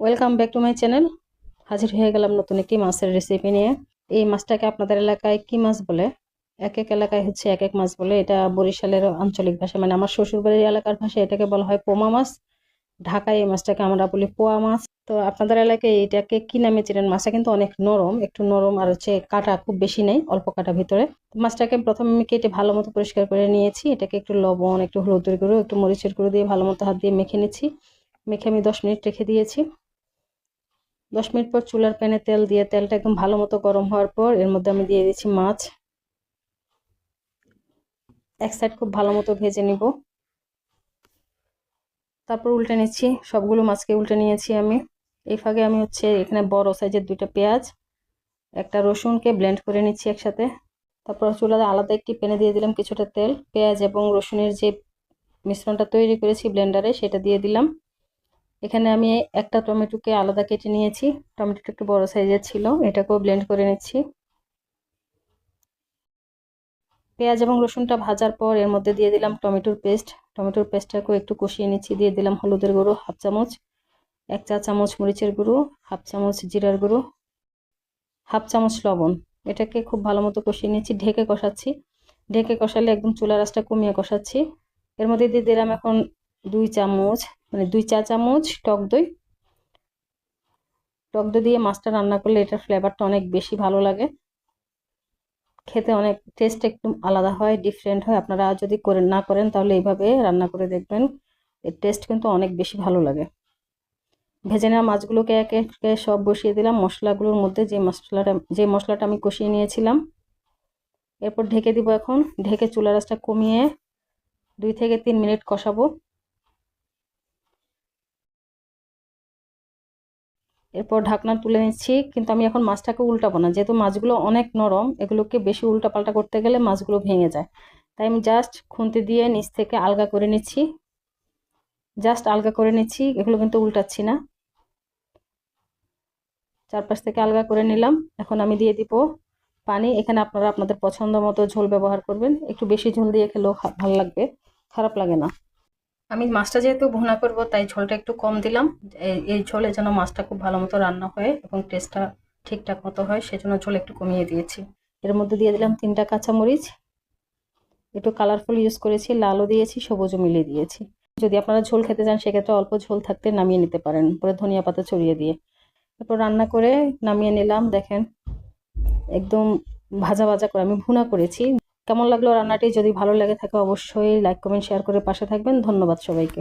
Welcome back to my channel হাজির হয়ে গেলাম নতুন একটি মাছের রেসিপি নিয়ে। এই মাছটাকে আপনাদের এলাকায় কি মাছ বলে? এক এক এলাকায় হচ্ছে এক এক মাছ বলে। এটা বরিশালের আঞ্চলিক ভাষা মানে আমার শ্বশুরবাড়ির এলাকার ভাষায় এটাকে বলা হয় পোমা মাছ। ঢাকায় এই মাছটাকে আমরা বলি পোয়া মাছ। তো আপনাদের এলাকায় এটাকে কি নামে চেনেন? মাছটা কিন্তু অনেক নরম, একটু নরম আর হচ্ছে কাটা খুব বেশি নেই, অল্প কাটা ভিতরে। মাছটাকে প্রথমে আমি কেটে ভালো মতো পরিষ্কার করে নিয়েছি। এটাকে একটু লবণ, একটু হলুদের গুঁড়ো, একটু মরিচের গুঁড়ো দিয়ে ভালো মতো হাত দিয়ে মেখে নিচ্ছি। মেখে আমি দশ মিনিট রেখে দিয়েছি। দশ মিনিট পর চুলার প্যানে তেল দিয়ে তেলটা একদম ভালো মতো গরম হওয়ার পর এর মধ্যে আমি দিয়ে দিচ্ছি মাছ। এক সাইড খুব ভালো মতো ভেজে নিব। তারপর উল্টে নিচ্ছি, সবগুলো মাছকে উল্টে নিয়েছি আমি। এই ফাঁকে আমি হচ্ছে এখানে বড় সাইজের দুইটা পেঁয়াজ, একটা রসুনকে ব্লেন্ড করে নিচ্ছি একসাথে। তারপর চুলাতে আলাদা একটি প্যানে দিয়ে দিলাম কিছুটা তেল। পেঁয়াজ এবং রসুনের যে মিশ্রণটা তৈরি করেছি ব্লেন্ডারে সেটা দিয়ে দিলাম। এখানে আমি একটা টমেটোকে আলাদা কেটে নিয়েছি। টমেটোটা একটু বড় সাইজের ছিল, এটাকেও ব্লেন্ড করে নিচ্ছি। পেঁয়াজ এবং রসুনটা ভাজার পর এর মধ্যে দিয়ে দিলাম টমেটোর পেস্ট। টমেটোর পেস্টটাকেও একটু কষিয়ে নিচ্ছি, দিয়ে দিলাম হলুদের গুঁড়ো, হাফ চামচ, এক চা চামচ মরিচের গুঁড়ো, হাফ চামচ জিরার গুঁড়ো, হাফ চামচ লবণ। এটাকে খুব ভালো মতো কষিয়ে নিচ্ছি, ঢেকে কষাচ্ছি। ঢেকে কষালে একদম চুলা রাসটা কমিয়ে কষাচ্ছি। এর মধ্যে দিয়ে দিলাম এখন দুই চামচ মানে দুই চা চামচ টক দই। টক দই দিয়ে মাছটা রান্না করলে এটার ফ্লেভারটা অনেক বেশি ভালো লাগে। খেতে অনেক টেস্ট একটু আলাদা হয় ডিফারেন্ট হয়। আপনারা যদি করে, না করেন তাহলে এইভাবে রান্না করে দেখবেন, এর টেস্ট কিন্তু অনেক বেশি ভালো লাগে। ভেজে নেওয়া মাছগুলোকে একে একে সব বসিয়ে দিলাম। মশলাগুলোর মধ্যে যে মশলাটা যে মশলাটা আমি কষিয়ে নিয়েছিলাম, এরপর ঢেকে দিব এখন। ঢেকে চুলা রাসটা কমিয়ে দুই থেকে তিন মিনিট কষাবো। এরপর ঢাকনা তুলে নিচ্ছি, কিন্তু আমি এখন মাছটাকে উল্টাবো না। যেহেতু মাছগুলো অনেক নরম, এগুলোকে বেশি উল্টাপাল্টা করতে গেলে মাছগুলো ভেঙে যায়। তাই আমি জাস্ট খুন্তি দিয়ে নিচ থেকে আলগা করে নিচ্ছি। জাস্ট আলগা করে নিচ্ছি, এগুলো কিন্তু উল্টাচ্ছি না। চারপাশ থেকে আলগা করে নিলাম। এখন আমি দিয়ে দিব পানি। এখানে আপনারা আপনাদের পছন্দ মতো ঝোল ব্যবহার করবেন। একটু বেশি ঝোল দিয়ে খেলেও ভালো লাগবে। খারাপ লাগে না। আমি মাছটা যেহেতু ভুনা করব, তাই ঝোলটা একটু কম দিলাম। এই ঝোলে যেন মাছটা খুব ভালো মতো রান্না হয় এবং টেস্টটা ঠিকঠাক মতো হয়, সেজন্য ঝোল একটু কমিয়ে দিয়েছি। এর মধ্যে দিয়ে দিলাম তিনটা কাঁচামরিচ। একটু কালারফুল ইউজ করেছি, লালও দিয়েছি, সবুজও মিলিয়ে দিয়েছি। যদি আপনারা ঝোল খেতে চান, সেক্ষেত্রে অল্প ঝোল থাকতে নামিয়ে নিতে পারেন পরে ধনিয়া পাতা ছড়িয়ে দিয়ে। এরপর রান্না করে নামিয়ে নিলাম, দেখেন, একদম ভাজা ভাজা করে, আমি ভুনা করেছি। কেমন লাগল রান্নাটি? যদি ভালো লাগে থাকে অবশ্যই লাইক কমেন্ট শেয়ার করে পাশে থাকবেন। ধন্যবাদ সবাইকে।